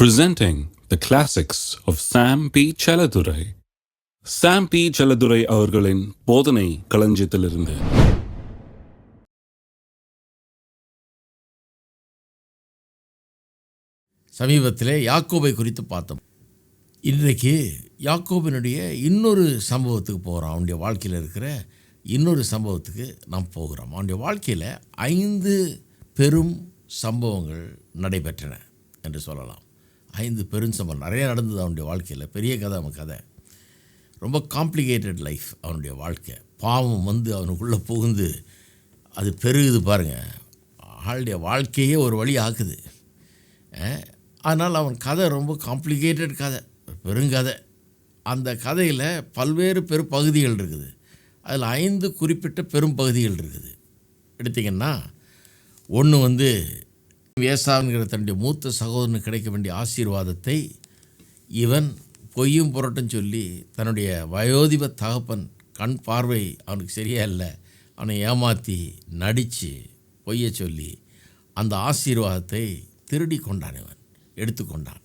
presenting the classics of Sam P. Chaladurai. Sam P. Chaladurai அவர்களின் போதனை களஞ்சியத்திலிருந்து சமீபத்தில் யாக்கோபை குறித்து பார்த்தோம் இன்றைக்கு யாக்கோபினுடைய இன்னொரு சம்பவத்துக்கு போகிறோம் அவனுடைய வாழ்க்கையில் இருக்கிற இன்னொரு சம்பவத்துக்கு நாம் போகிறோம் அவனுடைய வாழ்க்கையில் ஐந்து பெரும் சம்பவங்கள் நடைபெற்றன என்று சொல்லலாம் ஐந்து பெரும் நிறைய நடந்தது அவனுடைய வாழ்க்கையில். பெரிய கதை அவன் கதை. ரொம்ப காம்ப்ளிகேட்டட் லைஃப் அவனுடைய வாழ்க்கை. பாவம் வந்து அவனுக்குள்ளே புகுந்து அது பெருகுது பாருங்கள் ஆளுடைய வாழ்க்கையே ஒரு வழி ஆக்குது. அதனால் அவன் கதை ரொம்ப காம்ப்ளிகேட்டட் கதை. பெருங்கதை அந்த கதையில் பல்வேறு பெரும் பகுதிகள் இருக்குது. அதில் ஐந்து குறிப்பிட்ட பெரும் பகுதிகள் இருக்குது. எடுத்திங்கன்னா ஒன்று வந்து ஏசாவுங்கிற தன்னுடைய மூத்த சகோதரனுக்கு கிடைக்க வேண்டிய ஆசீர்வாதத்தை இவன் பொய்யும் புரட்டும் சொல்லி தன்னுடைய வயோதிப தகப்பன் கண் பார்வை அவனுக்கு சரியா இல்லை. அவனை ஏமாற்றி நடித்து பொய்யை சொல்லி அந்த ஆசீர்வாதத்தை திருடி கொண்டான் இவன். எடுத்துக்கொண்டான்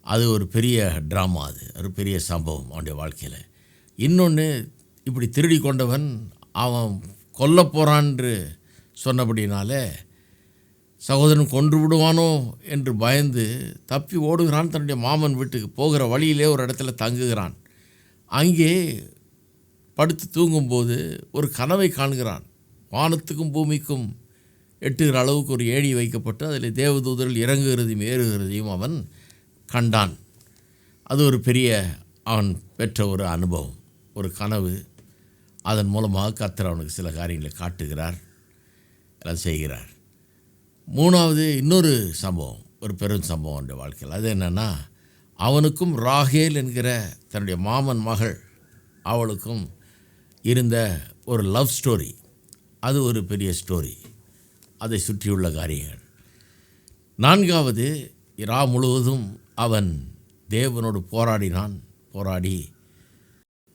அது ஒரு பெரிய ட்ராமா அது. ஒரு பெரிய சம்பவம் அவனுடைய வாழ்க்கையில். இன்னொன்று இப்படி திருடி கொண்டவன் அவன் கொல்ல போகிறான்னு சொன்னபடினாலே சகோதரன் கொன்று விடுவானோ என்று பயந்து தப்பி ஓடுகிறான். தன்னுடைய மாமன் வீட்டுக்கு போகிற வழியிலே ஒரு இடத்துல தங்குகிறான். அங்கே படுத்து தூங்கும்போது ஒரு கனவை காண்கிறான். வானத்துக்கும் பூமிக்கும் எட்டுகிற அளவுக்கு ஒரு ஏணி வைக்கப்பட்டு அதில் தேவதூதர்கள் இறங்குகிறதையும் ஏறுகிறதையும் அவன் கண்டான். அது ஒரு பெரிய அவன் பெற்ற ஒரு அனுபவம். ஒரு கனவு. அதன் மூலமாக கத்தர் அவனுக்கு சில காரியங்களை காட்டுகிறார். எல்லாம் செய்கிறார். மூணாவது இன்னொரு சம்பவம் ஒரு பெரும் சம்பவம் என்ற வாழ்க்கையில். அது என்னென்னா அவனுக்கும் ராகேல் என்கிற தன்னுடைய மாமன் மகள் அவளுக்கும் இருந்த ஒரு லவ் ஸ்டோரி. அது ஒரு பெரிய ஸ்டோரி. அதை சுற்றியுள்ள காரியங்கள். நான்காவது இரா முழுவதும் அவன் தேவனோடு போராடினான். போராடி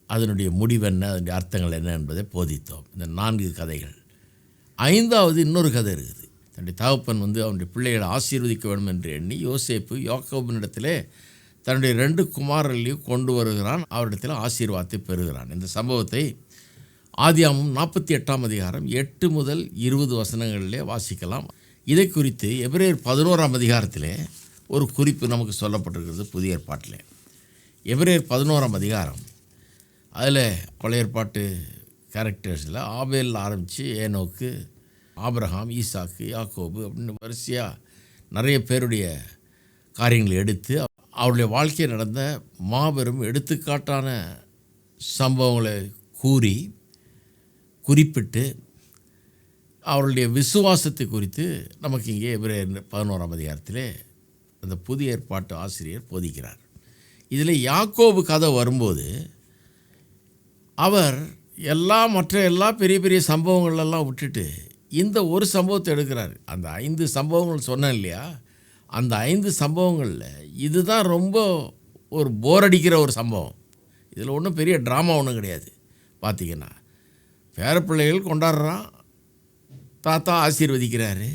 அதனுடைய முடிவென்ன அதனுடைய அர்த்தங்கள் என்ன என்பதை போதித்தோம். இந்த நான்கு கதைகள். ஐந்தாவது இன்னொரு கதை இருக்குது. தன்னுடைய தகப்பன் வந்து அவனுடைய பிள்ளைகளை ஆசீர்வதிக்க வேண்டும் என்று எண்ணி யோசேப்பு யோக்கோபினிடத்திலே தன்னுடைய ரெண்டு குமாரர்களையும் கொண்டு வருகிறான். அவரிடத்தில் ஆசீர்வாதத்தை பெறுகிறான். இந்த சம்பவத்தை ஆதியாமும் நாற்பத்தி எட்டாம் அதிகாரம் எட்டு முதல் இருபது வசனங்களிலே வாசிக்கலாம். இதை குறித்து எபிரேயர் பதினோராம் அதிகாரத்திலே ஒரு குறிப்பு நமக்கு சொல்லப்பட்டிருக்கிறது புதிய ஏற்பாட்டில். எபிரேயர் பதினோராம் அதிகாரம். அதில் பழைய ஏற்பாட்டு கேரக்டர்ஸில் ஆபேலில் ஆரம்பித்து ஏனோக்கு ஆபிரகாம் ஈசாக்கு யாக்கோபு அப்படின்னு வரிசையாக நிறைய பேருடைய காரியங்களை எடுத்து அவருடைய வாழ்க்கையில் நடந்த மாபெரும் எடுத்துக்காட்டான சம்பவங்களை கூறி குறிப்பிட்டு அவருடைய விசுவாசத்தை குறித்து நமக்கு இங்கே எபிரேயர் பதினோராம் அதிகாரத்திலே அந்த புதிய ஏற்பாட்டு ஆசிரியர் போதிக்கிறார். இதில் யாக்கோபு கதை வரும்போது அவர் எல்லா மற்ற எல்லா பெரிய பெரிய சம்பவங்களெல்லாம் விட்டுட்டு இந்த ஒரு சம்பவத்தை எடுக்கிறார். அந்த ஐந்து சம்பவங்கள் சொன்னேன் இல்லையா? அந்த ஐந்து சம்பவங்களில் இதுதான் ரொம்ப ஒரு போர் அடிக்கிற ஒரு சம்பவம். இதில் ஒன்றும் பெரிய ட்ராமா ஒன்றும் கிடையாது. பார்த்தீங்கன்னா பேரப்பிள்ளைகள் கொண்டாடுறான் தாத்தா ஆசீர்வதிக்கிறாரு.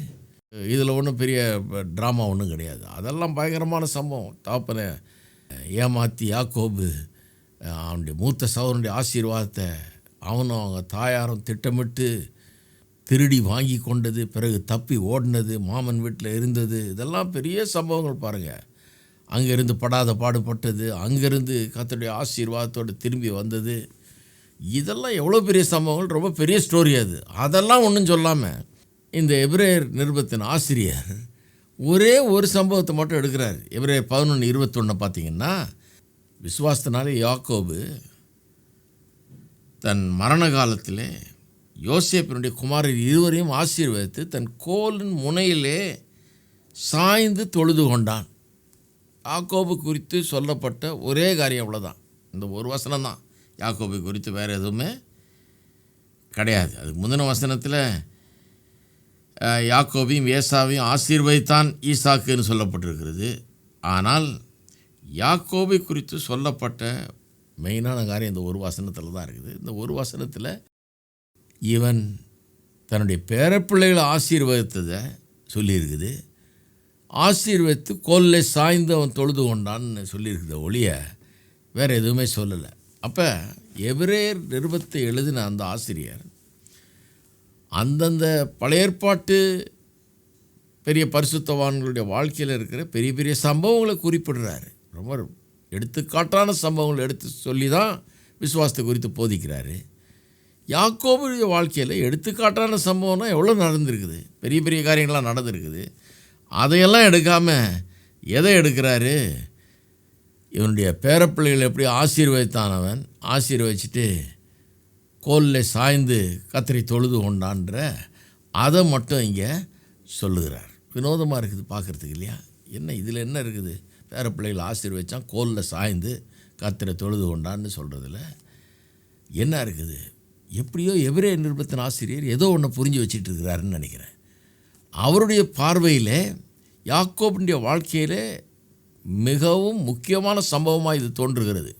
இதில் ஒன்றும் பெரிய ட்ராமா ஒன்றும் கிடையாது. அதெல்லாம் பயங்கரமான சம்பவம். தாப்பனை ஏமாத்தி யாக்கோபு அவனுடைய மூத்த சகோதரனுடைய ஆசீர்வாதத்தை அவனும் அவங்க தாயாரும் திட்டமிட்டு திருடி வாங்கி கொண்டது பிறகு தப்பி ஓடினது மாமன் வீட்டில் இருந்தது இதெல்லாம் பெரிய சம்பவங்கள் பாருங்கள் அங்கேருந்து படாத பாடுபட்டது அங்கேருந்து கத்தருடைய ஆசீர்வாதத்தோடு திரும்பி வந்தது. இதெல்லாம் எவ்வளோ பெரிய சம்பவங்கள் ரொம்ப பெரிய ஸ்டோரி அது. அதெல்லாம் ஒன்றும் சொல்லாமல் இந்த எப்ரேயர் நிருபத்தின் ஆசிரியர் ஒரே ஒரு சம்பவத்தை மட்டும் எடுக்கிறார். எப்ரேயர் பதினொன்று இருபத்தொன்று பார்த்தீங்கன்னா விசுவாசத்தினாலே யாக்கோபு தன் மரண காலத்திலே யோசேப்பினுடைய குமாரர் இருவரையும் ஆசீர்வதித்து தன் கோலின் முனையிலே சாய்ந்து தொழுது கொண்டான். யாக்கோபு குறித்து சொல்லப்பட்ட ஒரே காரியம் அவ்வளோதான் இந்த ஒரு வசனம் தான் யாக்கோபு குறித்து வேறு எதுவுமே கிடையாது. அதுக்கு முந்தின வசனத்தில் அஹ், யாக்கோபையும் ஏசாவையும் ஆசீர்வதித்தான் ஈசாக்குன்னு சொல்லப்பட்டிருக்கிறது. ஆனால் யாக்கோபை குறித்து சொல்லப்பட்ட மெயினான காரியம் இந்த ஒரு வசனத்தில் தான் இருக்குது. இந்த ஒரு வசனத்தில் இவன் தன்னுடைய பேரப்பிள்ளைகளை ஆசீர்வதித்ததை சொல்லியிருக்குது. ஆசீர்வதித்து கோல்லை சாய்ந்து அவன் தொழுது கொண்டான்னு சொல்லியிருக்குது ஒழிய வேறு எதுவுமே சொல்லலை. அப்போ எவரேர் நிருபத்தை எழுதின அந்த ஆசிரியர் அந்தந்த பழையற்பாட்டு பெரிய பரிசுத்தவான்களுடைய வாழ்க்கையில் இருக்கிற பெரிய பெரிய சம்பவங்களை குறிப்பிடுறாரு. ரொம்ப எடுத்துக்காட்டான சம்பவங்களை எடுத்து சொல்லி தான் விசுவாசத்தை குறித்து போதிக்கிறாரு. யாக்கோபுடைய வாழ்க்கையில் எடுத்துக்காட்டான சம்பவம்னா எவ்வளோ நடந்திருக்குது? பெரிய பெரிய காரியங்கள்லாம் நடந்திருக்குது. அதையெல்லாம் எடுக்காமல் எதை எடுக்கிறாரு? இவனுடைய பேரப்பிள்ளைகள் எப்படி ஆசீர்வதித்தானவன் ஆசீர்வதிச்சுட்டு கோலில் சாய்ந்து கத்திரி தொழுது கொண்டான்ற அதை மட்டும் இங்கே சொல்லுகிறார். வினோதமாக இருக்குது பார்க்குறதுக்கு இல்லையா? என்ன இதில் என்ன இருக்குது? பேரப்பிள்ளைகள் ஆசீர்வதித்தான் கோலில் சாய்ந்து கத்திரை தொழுது கொண்டான்னு சொல்கிறதுல என்ன இருக்குது? எப்படியோ எவரே நிருபத்தின் ஆசிரியர் ஏதோ ஒன்று புரிஞ்சு வச்சுட்டு இருக்கிறாருன்னு நினைக்கிறேன். அவருடைய பார்வையில் யாக்கோபினுடைய வாழ்க்கையில் மிகவும் முக்கியமான சம்பவமாக இது தோன்றுகிறது.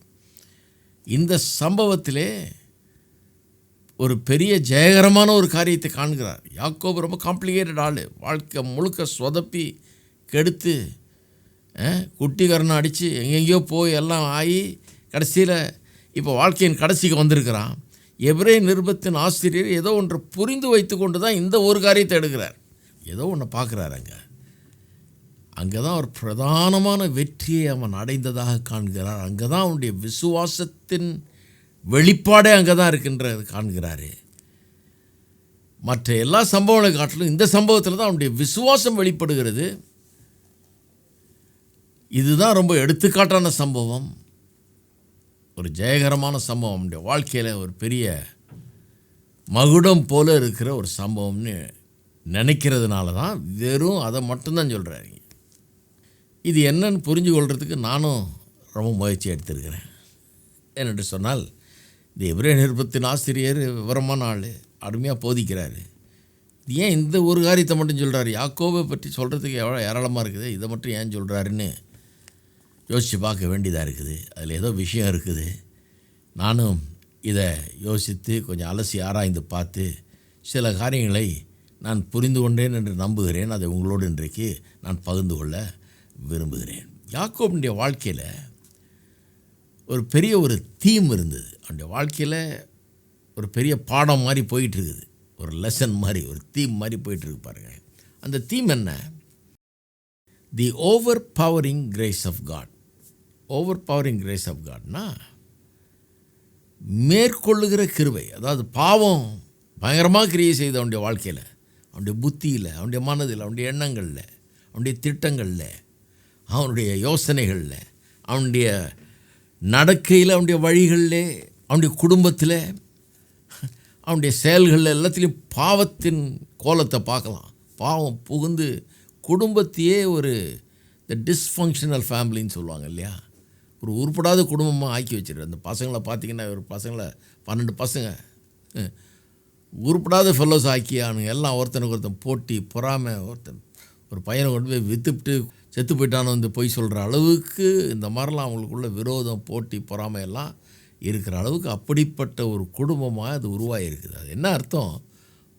இந்த சம்பவத்திலே ஒரு பெரிய ஜெயகரமான ஒரு காரியத்தை காண்கிறார். யாக்கோபு ரொம்ப காம்ப்ளிகேட்டட் ஆள். வாழ்க்கை முழுக்க சொதப்பி கெடுத்து குட்டிகரணம் அடித்து எங்கெங்கேயோ போய் எல்லாம் ஆகி கடைசியில் இப்போ வாழ்க்கையின் கடைசிக்கு வந்திருக்கிறான். எப்ரே நிருபத்தின் ஆசிரியர் ஏதோ ஒன்று புரிந்து வைத்து கொண்டு தான் இந்த ஒரு காரியத்தை எடுக்கிறார். ஏதோ ஒன்று பார்க்குறாரு அங்கே. அங்கே தான் ஒரு பிரதானமான வெற்றியை அவன் அடைந்ததாக காண்கிறார். அங்கே தான் அவனுடைய விசுவாசத்தின் வெளிப்பாடே அங்கே தான் இருக்கின்றது காண்கிறாரு. மற்ற எல்லா சம்பவங்களை காட்டிலும் இந்த சம்பவத்தில் தான் அவனுடைய விசுவாசம் வெளிப்படுகிறது. இதுதான் ரொம்ப எடுத்துக்காட்டான சம்பவம். ஒரு ஜெயகரமான சம்பவம். அவனுடைய வாழ்க்கையில் ஒரு பெரிய மகுடம் போல இருக்கிற ஒரு சம்பவம்னு நினைக்கிறதுனால தான் வெறும் அதை மட்டும்தான் சொல்கிறாரு இது என்னன்னு புரிஞ்சு கொள்றதுக்கு நானும் ரொம்ப முயற்சி எடுத்திருக்கிறேன். ஏனென்று சொன்னால் இந்த எபிரே நிருபத்தின் ஆசிரியர் விவரமான ஆள் அருமையாக போதிக்கிறாரு. இது ஏன் இந்த ஒரு காரியத்தை மட்டும் சொல்கிறாரு யாக்கோவை பற்றி சொல்கிறதுக்கு எவ்வளோ ஏராளமாக இருக்குது. இதை மட்டும் ஏன் சொல்கிறாருன்னு யோசித்து பார்க்க வேண்டியதாக இருக்குது. அதில் ஏதோ விஷயம் இருக்குது. நானும் இதை யோசித்து கொஞ்சம் அலசி ஆராய்ந்து பார்த்து சில காரியங்களை நான் புரிந்து கொண்டேன் என்று நம்புகிறேன். அதை உங்களோடு இன்றைக்கு நான் பகிர்ந்து கொள்ள விரும்புகிறேன். யாக்கோபுடைய வாழ்க்கையில் ஒரு பெரிய ஒரு தீம் இருந்தது. அவனுடைய வாழ்க்கையில் ஒரு பெரிய பாடம் மாதிரி போயிட்டுருக்குது ஒரு லெசன் மாதிரி ஒரு தீம் மாதிரி போயிட்டுருக்கு பாருங்கள் அந்த தீம் என்ன? The overpowering grace of God overpowering grace of காட்னா மேற்கொள்ளுகிற கிருவை அதாவது பாவம் பயங்கரமாக கிரியை செய்த அவனுடைய வாழ்க்கையில் அவனுடைய புத்தியில் அவனுடைய மனதில் அவனுடைய எண்ணங்களில் அவனுடைய திட்டங்களில் அவனுடைய யோசனைகளில் அவனுடைய நடக்கையில் அவனுடைய வழிகளில் அவனுடைய குடும்பத்தில் அவனுடைய செயல்களில் எல்லாத்துலேயும் பாவத்தின் கோலத்தை பார்க்கலாம். பாவம் புகுந்து குடும்பத்தையே ஒரு இந்த டிஸ்ஃபங்க்ஷனல் ஃபேமிலின்னு சொல்லுவாங்க இல்லையா? ஒரு உருப்படாத குடும்பமாக ஆக்கி வச்சிரு அந்த பசங்களை பார்த்தீங்கன்னா ஒரு பசங்களை பன்னெண்டு பசங்க. உருப்படாத ஃபெல்லோஸ் ஆக்கி அவனுங்க எல்லாம் ஒருத்தனுக்கு ஒருத்தன் போட்டி பொறாமை ஒருத்தன் ஒரு பையனை கொண்டு போய் வித்துப்பிட்டு செத்து போயிட்டான்னு வந்து பொய் சொல்கிற அளவுக்கு இந்த மாதிரிலாம் அவங்களுக்குள்ள விரோதம் போட்டி பொறாமை எல்லாம் இருக்கிற அளவுக்கு அப்படிப்பட்ட ஒரு குடும்பமாக அது உருவாகிருக்குது அது என்ன அர்த்தம்?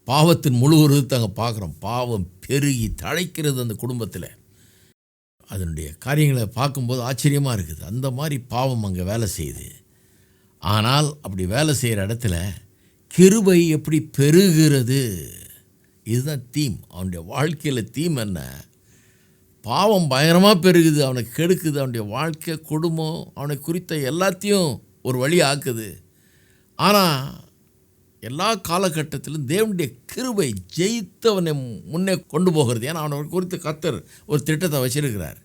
பாவத்தின் முழு உருவத்தை அங்கே பார்க்குறோம். பாவம் பெருகி தழைக்கிறது அந்த குடும்பத்தில். அதனுடைய காரியங்களை பார்க்கும்போது ஆச்சரியமாக இருக்குது. அந்த மாதிரி பாவம் அங்கே வேலை செய்யுது. ஆனால் அப்படி வேலை செய்கிற இடத்துல கிருபை எப்படி பெருகிறது? இதுதான் தீம். அவனுடைய வாழ்க்கையில் தீம் என்ன? பாவம் பயங்கரமாக பெருகுது. அவனை கெடுக்குது. அவனுடைய வாழ்க்கை குடும்பம் அவனை குறித்த எல்லாத்தையும் ஒரு வழி ஆக்குது. ஆனால் எல்லா காலகட்டத்திலும் தேவனுடைய கிருபை ஜெயித்தவனை முன்னே கொண்டு போகிறது. ஏன்னா அவனை குறித்து கத்தர் ஒரு திட்டத்தை வச்சிருக்கிறார்.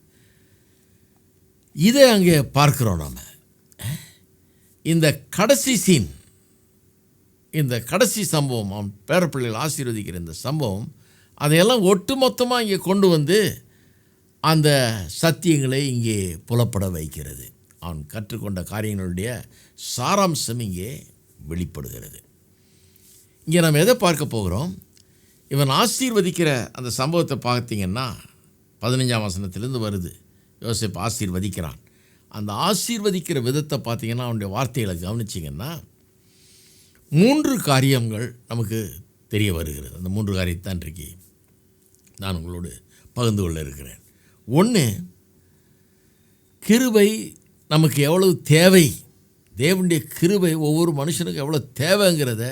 இதை அங்கே பார்க்குறோம் நாம். இந்த கடைசி சீன் இந்த கடைசி சம்பவம் அவன் பேரப்பிள்ளைகள் ஆசீர்வதிக்கிற இந்த சம்பவம் அதையெல்லாம் ஒட்டுமொத்தமாக இங்கே கொண்டு வந்து அந்த சத்தியங்களை இங்கே புலப்பட வைக்கிறது. அவன் கற்றுக்கொண்ட காரியங்களுடைய சாராம்சம் இங்கே வெளிப்படுகிறது. இங்கே நம்ம எதை பார்க்க போகிறோம்? இவன் ஆசீர்வதிக்கிற அந்த சம்பவத்தை பார்த்தீங்கன்னா பதினஞ்சாம் வசனத்திலேருந்து வருது. யோசிப் ஆசீர்வதிக்கிறான். அந்த ஆசீர்வதிக்கிற விதத்தை பார்த்தீங்கன்னா அவனுடைய வார்த்தைகளை கவனிச்சிங்கன்னா மூன்று காரியங்கள் நமக்கு தெரிய வருகிறது. அந்த மூன்று காரியத்தான் இன்றைக்கு நான் உங்களோடு பகிர்ந்து கொள்ள இருக்கிறேன். ஒன்று கிருபை நமக்கு எவ்வளவு தேவை? தேவனுடைய கிருபை ஒவ்வொரு மனுஷனுக்கு எவ்வளோ தேவைங்கிறத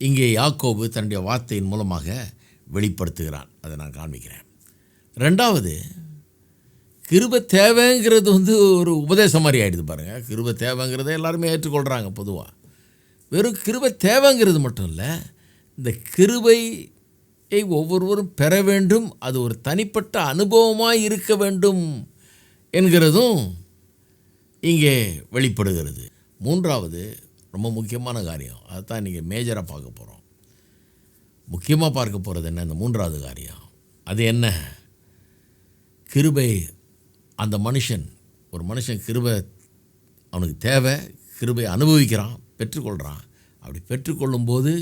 இங்கே யாக்கோபு தன்னுடைய வார்த்தையின் மூலமாக வெளிப்படுத்துகிறான். அதை நான் காண்பிக்கிறேன். ரெண்டாவது கிருபை தேவைங்கிறது வந்து ஒரு உபதேசம் மாதிரி ஆகிடுது பாருங்கள் கிருபை தேவைங்கிறத எல்லாருமே ஏற்றுக்கொள்கிறாங்க பொதுவாக வெறும் கிருபை தேவைங்கிறது மட்டும் இல்லை இந்த கிருபையை ஒவ்வொருவரும் பெற வேண்டும் அது ஒரு தனிப்பட்ட அனுபவமாக இருக்க வேண்டும் என்கிறதும் இங்கே வெளிப்படுகிறது. மூன்றாவது ரொம்ப முக்கியமான காரியம். அதுதான் இன்றைக்கி மேஜராக பார்க்க போகிறோம் முக்கியமாக பார்க்க போகிறது என்ன? இந்த மூன்றாவது காரியம். அது என்ன? கிருபை. அந்த மனுஷன் ஒரு மனுஷன் கிருபை அவனுக்கு தேவை. கிருபை அனுபவிக்கிறான் பெற்றுக்கொள்கிறான் அப்படி பெற்றுக்கொள்ளும்போது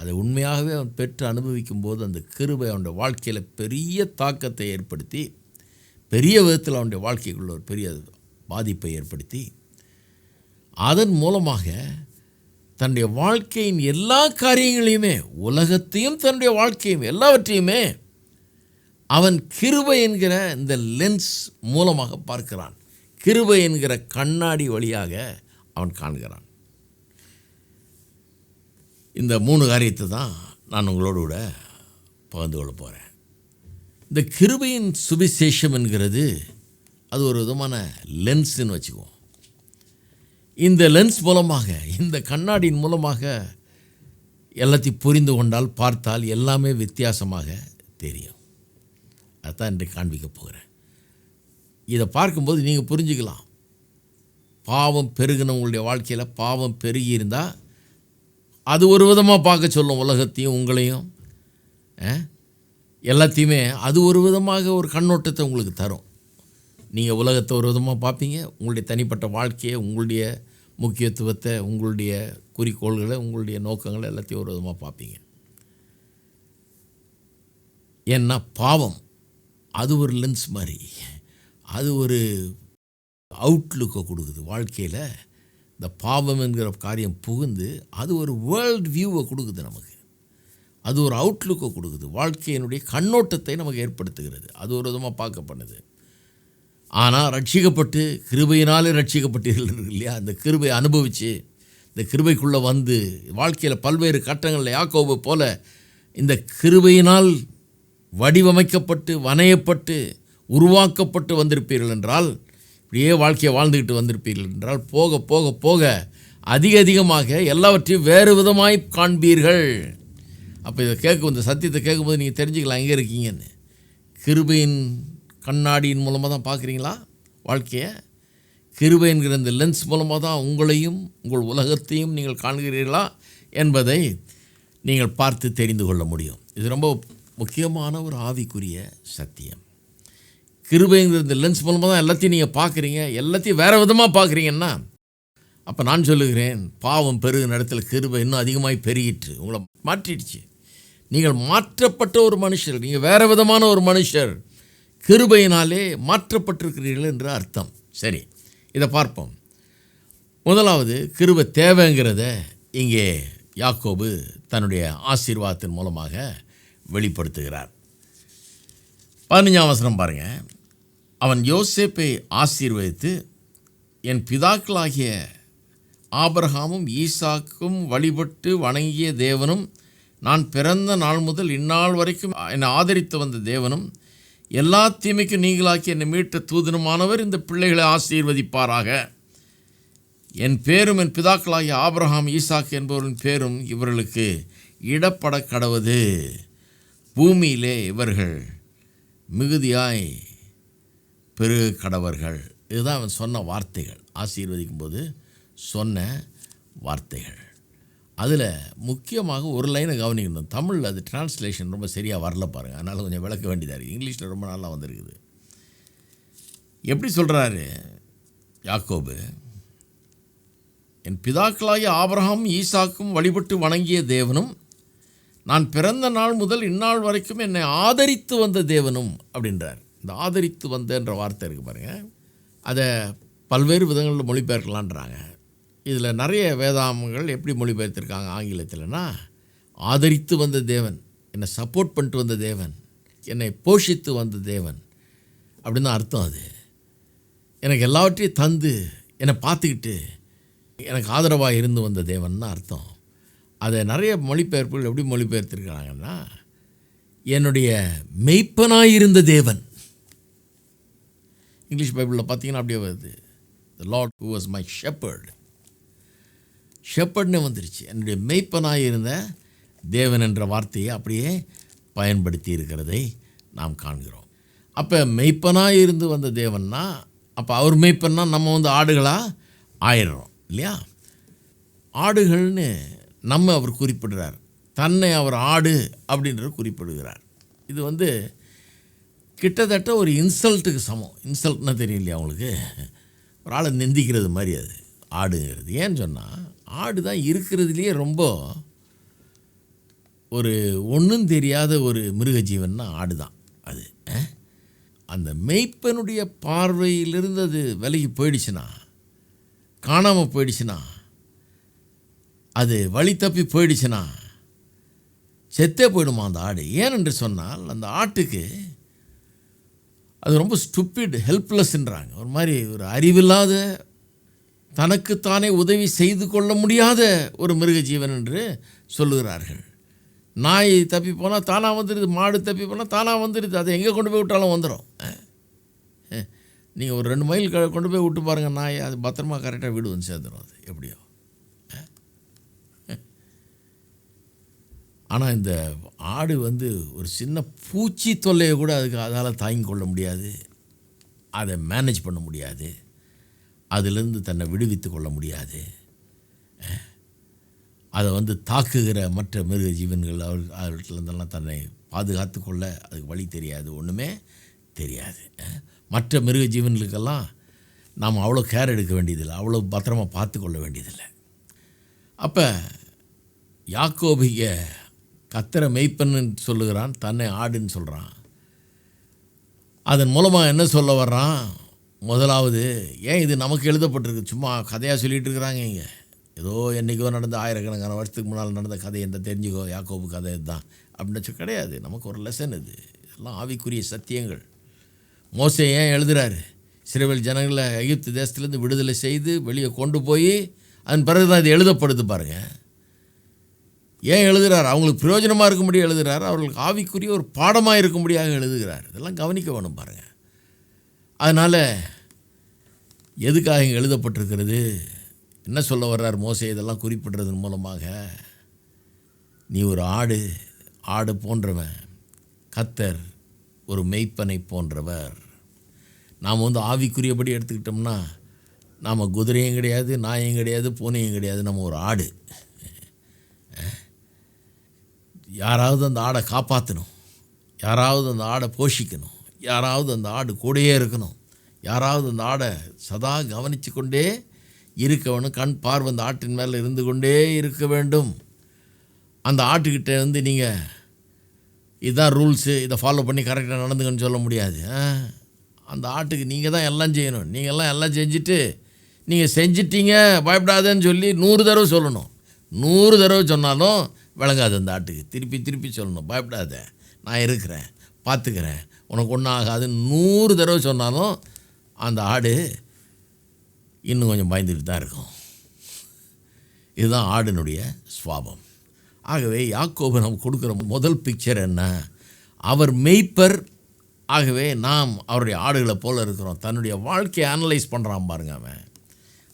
அதை உண்மையாகவே அவன் பெற்று அனுபவிக்கும் போது அந்த கிருபை அவனுடைய வாழ்க்கையில் பெரிய தாக்கத்தை ஏற்படுத்தி பெரிய விதத்தில் அவனுடைய வாழ்க்கைக்குள்ள ஒரு பெரிய பாதிப்பை ஏற்படுத்தி அதன் மூலமாக தன்னுடைய வாழ்க்கையின் எல்லா காரியங்களையுமே உலகத்தையும் தன்னுடைய வாழ்க்கையும் எல்லாவற்றையுமே அவன் கிருபை என்கிற இந்த லென்ஸ் மூலமாக பார்க்கிறான். கிருபை என்கிற கண்ணாடி வழியாக அவன் காண்கிறான். இந்த மூணு காரியத்தை தான் நான் உங்களோடு கூட பகிர்ந்து கொள்ள போகிறேன் இந்த கிருபையின் சுவிசேஷம் என்கிறது அது ஒரு விதமான லென்ஸ்ன்னு வச்சுக்குவோம். இந்த லென்ஸ் மூலமாக இந்த கண்ணாடியின் மூலமாக எல்லாத்தையும் புரிந்து கொண்டால் பார்த்தால் எல்லாமே வித்தியாசமாக தெரியும். அதான் இன்றைக்கு காண்பிக்க போகிறேன். இதை பார்க்கும்போது நீங்கள் புரிஞ்சுக்கலாம். பாவம் பெருகினவங்களுடைய வாழ்க்கையில் பாவம் பெருகி இருந்தால் அது ஒரு விதமாக பார்க்க சொல்லும் உலகத்தையும் உங்களையும் எல்லாத்தையுமே அது ஒரு விதமாக ஒரு கண்ணோட்டத்தை உங்களுக்கு தரும். நீங்கள் உலகத்தை ஒரு விதமாக பார்ப்பீங்க. உங்களுடைய தனிப்பட்ட வாழ்க்கையை உங்களுடைய முக்கியத்துவத்தை உங்களுடைய குறிக்கோள்களை உங்களுடைய நோக்கங்களை எல்லாத்தையும் ஒரு விதமாக பார்ப்பீங்க. ஏன்னா பாவம் அது ஒரு லென்ஸ் மாதிரி. அது ஒரு அவுட்லுக்கை கொடுக்குது வாழ்க்கையில். இந்த பாவம் என்கிற காரியம் புகுந்து அது ஒரு வேர்ல்ட் வியூவை கொடுக்குது நமக்கு. அது ஒரு அவுட்லுக்கை கொடுக்குது. வாழ்க்கையினுடைய கண்ணோட்டத்தை நமக்கு ஏற்படுத்துகிறது. அது ஒரு விதமாக பார்க்க பண்ணுது. ஆனால் ரட்சிக்கப்பட்டு கிருபையினாலே ரட்சிக்கப்பட்டீர்கள் இல்லையா? அந்த கிருபை அனுபவித்து இந்த கிருபைக்குள்ளே வந்து வாழ்க்கையில் பல்வேறு கட்டங்களில் யாக்கோவை போல இந்த கிருபையினால் வடிவமைக்கப்பட்டு வனையப்பட்டு உருவாக்கப்பட்டு வந்திருப்பீர்கள் என்றால் இப்படியே வாழ்க்கையை வாழ்ந்துக்கிட்டு வந்திருப்பீர்கள் என்றால் போக போக போக அதிக அதிகமாக எல்லாவற்றையும் வேறு விதமாய் காண்பீர்கள். அப்போ இதை கேட்கும் இந்த சத்தியத்தை கேட்கும்போது நீங்கள் தெரிஞ்சுக்கலாம் எங்கே இருக்கீங்கன்னு. கிருபையின் கண்ணாடியின் மூலமாக தான் பார்க்குறீங்களா வாழ்க்கையை? கிருபை என்கிற இந்த லென்ஸ் மூலமாக தான் உங்களையும் உங்கள் உலகத்தையும் நீங்கள் காண்கிறீர்களா என்பதை நீங்கள் பார்த்து தெரிந்து கொள்ள முடியும். இது ரொம்ப முக்கியமான ஒரு ஆவிக்குரிய சத்தியம். கிருபைங்கிற இந்த லென்ஸ் மூலமாக தான் எல்லாத்தையும் நீங்கள் பார்க்குறீங்க. எல்லாத்தையும் வேறு விதமாக பார்க்குறீங்கன்னா அப்போ நான் சொல்லுகிறேன் பாவம் பெருகிற இடத்துல கிருபை இன்னும் அதிகமாக பெருகிட்டு உங்களை மாற்றிடுச்சு. நீங்கள் மாற்றப்பட்ட ஒரு மனுஷர் நீங்கள் வேறு விதமான ஒரு மனுஷர். கிருபையினாலே மாற்றப்பட்டிருக்கிறீர்கள் என்று அர்த்தம். சரி இதை பார்ப்போம். முதலாவது கிருபை தேவைங்கிறத இங்கே யாக்கோபு தன்னுடைய ஆசீர்வாதத்தின் மூலமாக வெளிப்படுத்துகிறார். பதினஞ்சாம் வசனம் பாருங்கள் அவன் யோசேப்பை ஆசீர்வதித்து என் பிதாக்களாகிய ஆபரகாமும் ஈசாக்கும் வழிபட்டு வணங்கிய தேவனும் நான் பிறந்த நாள் முதல் இந்நாள் வரைக்கும் என்னை ஆதரித்து வந்த தேவனும் எல்லா தீமைக்கும் நீங்களாக்கி என்னை மீட்ட தூதனுமானவர் இந்த பிள்ளைகளை ஆசீர்வதிப்பாராக. என் பேரும் என் பிதாக்களாகிய ஆப்ரஹாம் ஈசாக் என்பவரின் பேரும் இவர்களுக்கு இடப்பட கடவது. பூமியிலே இவர்கள் மிகுதியாய் பெருக கடவர்கள். இதுதான் அவன் சொன்ன வார்த்தைகள். ஆசீர்வதிக்கும் போது சொன்ன வார்த்தைகள். அதில் முக்கியமாக ஒரு லைனை கவனிக்கணும். தமிழில் அது டிரான்ஸ்லேஷன் ரொம்ப சரியாக வரல பாருங்கள் அதனால் கொஞ்சம் விளக்க வேண்டியதாக இருக்குது இங்கிலீஷில் ரொம்ப நல்லா வந்திருக்குது. எப்படி சொல்கிறாரு யாக்கோபு? என் பிதாக்களாகிய ஆபரகம் ஈசாக்கும் வழிபட்டு வணங்கிய தேவனும் நான் பிறந்த நாள் முதல் இந்நாள் வரைக்கும் என்னை ஆதரித்து வந்த தேவனும் அப்படின்றார். இந்த ஆதரித்து வந்தன்ற வார்த்தை இருக்குது பாருங்கள் அதை பல்வேறு விதங்களில் மொழிபெயர்க்கலான்றாங்க. இதில் நிறைய வேதாமங்கள் எப்படி மொழிபெயர்த்திருக்காங்க ஆங்கிலத்தில்னா ஆதரித்து வந்த தேவன் என்னை சப்போர்ட் பண்ணிட்டு வந்த தேவன் என்னை போஷித்து வந்த தேவன் அப்படின்னு தான் அர்த்தம் அது. எனக்கு எல்லாவற்றையும் தந்து என்னை பார்த்துக்கிட்டு எனக்கு ஆதரவாக இருந்து வந்த தேவன் தான் அர்த்தம். அதை நிறைய மொழிபெயர்ப்புகள் எப்படி மொழிபெயர்த்திருக்கிறாங்கன்னா என்னுடைய மெய்ப்பனாய் இருந்த தேவன். இங்கிலீஷ் பைபிளில் பார்த்தீங்கன்னா அப்படியே வருது. The Lord who was my shepherd ஷெப்பர்ட்னு வந்துருச்சு. என்னுடைய மெய்ப்பனாக இருந்த தேவன் என்ற வார்த்தையை அப்படியே பயன்படுத்தி இருக்கிறதை நாம் காண்கிறோம். அப்போ மெய்ப்பனாக இருந்து வந்த தேவன்னா அப்போ அவர் மெய்ப்பன்னா நம்ம வந்து ஆடுகளாக ஆயிடுறோம் இல்லையா? ஆடுகள்னு நம்ம அவர் குறிப்பிடுறார். தன்னை அவர் ஆடு அப்படின்றது குறிப்பிடுகிறார். இது வந்து கிட்டத்தட்ட ஒரு இன்சல்ட்டுக்கு சமம். இன்சல்ட்னா தெரியலையா இல்லையா அவங்களுக்கு ஒரு ஆளை நிந்திக்கிறது மாதிரி அது ஆடுங்கிறது. ஏன்னு சொன்னால் ஆடு தான் இருக்கிறதுலையே ரொம்ப ஒரு ஒன்றும் தெரியாத ஒரு மிருக ஜீவன்னா ஆடு தான் அது அந்த மெய்ப்பனுடைய பார்வையிலிருந்து அது விலகி போயிடுச்சுன்னா காணாமல் போயிடுச்சுன்னா அது வழி தப்பி போயிடுச்சுன்னா செத்தே போயிடுமா அந்த ஆடு? ஏனென்று சொன்னால் அந்த ஆட்டுக்கு அது ரொம்ப ஸ்டூப்பிட் ஹெல்ப்லெஸ்ன்றாங்க ஒரு மாதிரி ஒரு அறிவில்லாத தனக்குத்தானே உதவி செய்து கொள்ள முடியாத ஒரு மிருக ஜீவன் என்று சொல்லுகிறார்கள். நாய் தப்பி போனால் தானாக வந்துடுது மாடு தப்பி போனால் தானாக வந்துடுது அதை எங்கே கொண்டு போய் விட்டாலும் வந்துடும் நீங்கள் ஒரு ரெண்டு மைல் க- கொண்டு போய் விட்டு பாருங்கள் நாய் அது பத்திரமா கரெக்டாக வீடு வந்து சேர்ந்துடும் அது எப்படியோ. ஆனால் இந்த ஆடு வந்து ஒரு சின்ன பூச்சி தொல்லையை கூட அதுக்கு அதால் தாங்கிக் கொள்ள முடியாது. அதை மேனேஜ் பண்ண முடியாது. அதிலிருந்து தன்னை விடுவித்து கொள்ள முடியாது. அதை வந்து தாக்குகிற மற்ற மிருக ஜீவன்கள் அவர் அவர்கிட்டருந்தெல்லாம் தன்னை பாதுகாத்து கொள்ள அதுக்கு வழி தெரியாது ஒன்றுமே தெரியாது. மற்ற மிருக ஜீவன்களுக்கெல்லாம் நாம் அவ்வளோ கேர் எடுக்க வேண்டியதில்லை அவ்வளோ பத்திரமா பார்த்து கொள்ள வேண்டியதில்லை. அப்போ யாக்கோபிய கத்தரை மெய்ப்பன்னு சொல்லுகிறான் தன்னை ஆடுன்னு சொல்கிறான் அதன் மூலமாக என்ன சொல்ல வர்றான்? முதலாவது ஏன் இது நமக்கு எழுதப்பட்டிருக்கு? சும்மா கதையாக சொல்லிகிட்டு இருக்கிறாங்க இங்கே. ஏதோ என்றைக்கோ நடந்த ஆயிரக்கணக்கான வருஷத்துக்கு முன்னால் நடந்த கதை எந்த தெரிஞ்சுக்கோ யாக்கோபு கதை இதுதான். அப்படின்னு வச்சு கிடையாது. நமக்கு ஒரு லெசன் இது. இதெல்லாம் ஆவிக்குரிய சத்தியங்கள். மோசே ஏன் எழுதுறாரு? சிறுவில் ஜனங்களை எகிப்து தேசத்துலேருந்து விடுதலை செய்து வெளியே கொண்டு போய் அதன் பிறகு தான் இது எழுதப்படுது பாருங்கள் ஏன் எழுதுகிறார் அவங்களுக்கு பிரயோஜனமாக இருக்கும்படி எழுதுகிறார் அவர்களுக்கு ஆவிக்குரிய ஒரு பாடமாக இருக்கும்படியாக எழுதுகிறார். இதெல்லாம் கவனிக்க வேணும் பாருங்கள் அதனால் எதுக்காக இங்கே எழுதப்பட்டிருக்கிறது? என்ன சொல்ல வர்றார் மோசே? இதெல்லாம் குறிப்பிடுறதன் மூலமாக நீ ஒரு ஆடு ஆடு போன்றவன். கத்தர் ஒரு மெய்ப்பனை போன்றவர். நாம் வந்து ஆவிக்குரியபடி எடுத்துக்கிட்டோம்னா நாம் குதிரையும் கிடையாது நாயும் கிடையாது பூனையும் கிடையாது. நம்ம ஒரு ஆடு. யாராவது அந்த ஆடை காப்பாற்றணும் யாராவது அந்த ஆடை போஷிக்கணும். யாராவது அந்த ஆடு கூடயே இருக்கணும். யாராவது நாடை ஆடை சதா கவனித்து கொண்டே இருக்க வேணும் கண் பார்வை அந்த ஆட்டின் மேலே இருந்து கொண்டே இருக்க வேண்டும். அந்த ஆட்டுக்கிட்ட வந்து நீங்கள் இதுதான் ரூல்ஸு இதை ஃபாலோ பண்ணி கரெக்டாக நடந்துங்கன்னு சொல்ல முடியாது. அந்த ஆட்டுக்கு நீங்கள் தான் எல்லாம் செய்யணும். நீங்கள் எல்லாம் எல்லாம் செஞ்சுட்டு நீங்கள் செஞ்சிட்டீங்க பயப்படாதேன்னு சொல்லி நூறு தடவை சொல்லணும். நூறு தடவை சொன்னாலும் விளங்காது அந்த ஆட்டுக்கு. திருப்பி திருப்பி சொல்லணும். பயப்படாத. நான் இருக்கிறேன் பார்த்துக்கிறேன். உனக்கு ஒன்றும் ஆகாது நூறு தடவை சொன்னாலும் அந்த ஆடு இன்னும் கொஞ்சம் பயந்துக்கிட்டு தான் இருக்கும். இதுதான் ஆடினுடைய சுவாபம். ஆகவே யாக்கோபு நம்ம கொடுக்குற முதல் பிக்சர் என்ன? அவர் மெய்ப்பர். ஆகவே நாம் அவருடைய ஆடுகளை போல் இருக்கிறோம். தன்னுடைய வாழ்க்கையை அனலைஸ் பண்ணுறான் பாருங்க அவன்.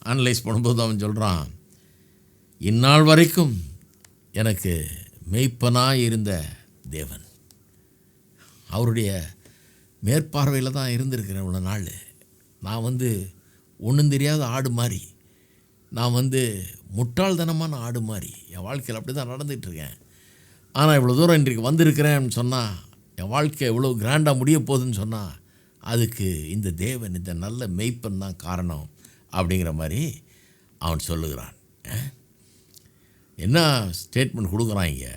அனலைஸ் பண்ணும்போது அவன் சொல்கிறான் இந்நாள் வரைக்கும் எனக்கு மெய்ப்பனாக இருந்த தேவன். அவருடைய மேற்பார்வையில் தான் இருந்திருக்கிறேன் இவ்வளோ நாள். நான் வந்து ஒன்றும் தெரியாத ஆடு மாதிரி நான் வந்து முட்டாள்தனமான ஆடு மாதிரி என் வாழ்க்கையில் அப்படி தான் நடந்துகிட்ருக்கேன் ஆனால் இவ்வளோ தூரம் இன்றைக்கு வந்திருக்கிறேன்னு சொன்னால் என் வாழ்க்கை எவ்வளோ கிராண்டாக முடிய போகுதுன்னு சொன்னால் அதுக்கு இந்த தேவன் இந்த நல்ல மெய்ப்பன் தான் காரணம் அப்படிங்கிற மாதிரி அவன் சொல்லுகிறான். என்ன ஸ்டேட்மெண்ட் கொடுக்குறாங்க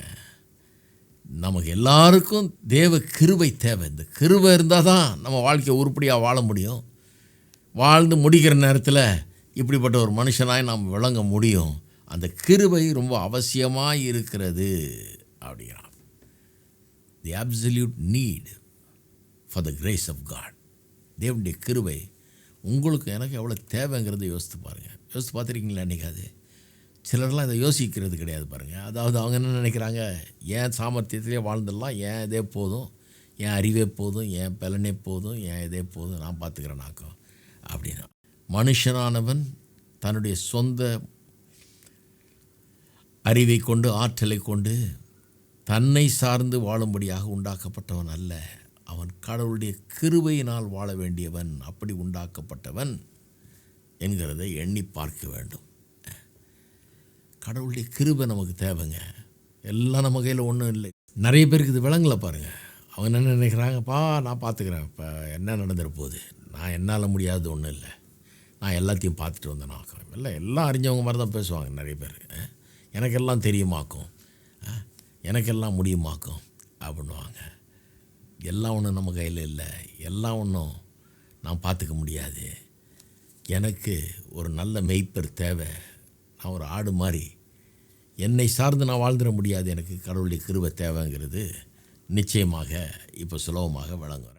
நமக்கு எல்லாருக்கும் தேவ கிருவை தேவை. இந்த கிருவை இருந்தால் தான் நம்ம வாழ்க்கையை உருப்படியாக வாழ முடியும். வாழ்ந்து முடிக்கிற நேரத்தில் இப்படிப்பட்ட ஒரு மனுஷனாய் நாம் விளங்க முடியும். அந்த கிருபை ரொம்ப அவசியமாக இருக்கிறது அப்படிங்கிறான். The absolute need for the grace of God தேவனுடைய கிருபை உங்களுக்கு எனக்கு எவ்வளோ தேவைங்கிறத யோசித்து பாருங்கள் யோசித்து பார்த்துருக்கீங்களா என்னைக்காது சிலர்லாம் இதை யோசிக்கிறது கிடையாது பாருங்கள் அதாவது அவங்க என்ன நினைக்கிறாங்க? ஏன் சாமர்த்தியத்திலே வாழ்ந்துடலாம்? ஏன் இதே போதும்? என் அறிவே போதும்? என் பலனே போதும்? என் இதே போதும்? நான் பார்த்துக்கிறேன் நாக்கம். அப்படின்னா. மனுஷனானவன் தன்னுடைய சொந்த அறிவை கொண்டு ஆற்றலை கொண்டு தன்னை சார்ந்து வாழும்படியாக உண்டாக்கப்பட்டவன் அல்ல. அவன் கடவுளுடைய கிருபையினால் வாழ வேண்டியவன் அப்படி உண்டாக்கப்பட்டவன் என்கிறதை எண்ணி பார்க்க வேண்டும். கடவுளுடைய கிருபை நமக்கு தேவைங்க. எல்லாம் நம்ம கையில் ஒன்றும் இல்லை. நிறைய பேருக்கு இது விளங்கலை பாருங்கள் அவங்க என்ன நினைக்கிறாங்கப்பா நான் பார்த்துக்கிறேன். இப்போ என்ன நடந்துட போகுது? நான் என்னால் முடியாது ஒன்றும் இல்லை. நான் எல்லாத்தையும் பார்த்துட்டு வந்தேன் நான் இல்லை எல்லாம் அறிஞ்சவங்க மாதிரி தான் பேசுவாங்க நிறைய பேர். எனக்கெல்லாம் தெரியுமாக்கும்? எனக்கெல்லாம் முடியுமாக்கும்? அப்படின்னுவாங்க. எல்லாம் ஒன்றும் நம்ம கையில் இல்லை. எல்லாம் ஒன்றும் நான் பார்த்துக்க முடியாது. எனக்கு ஒரு நல்ல மெய்ப்பர் தேவை. நான் ஒரு ஆடு மாதிரி. என்னை சார்ந்து நான் வாழ்ந்துட முடியாது. எனக்கு கடவுளுடைய கிருவை தேவைங்கிறது நிச்சயமாக இப்போ சுலபமாக வழங்கும்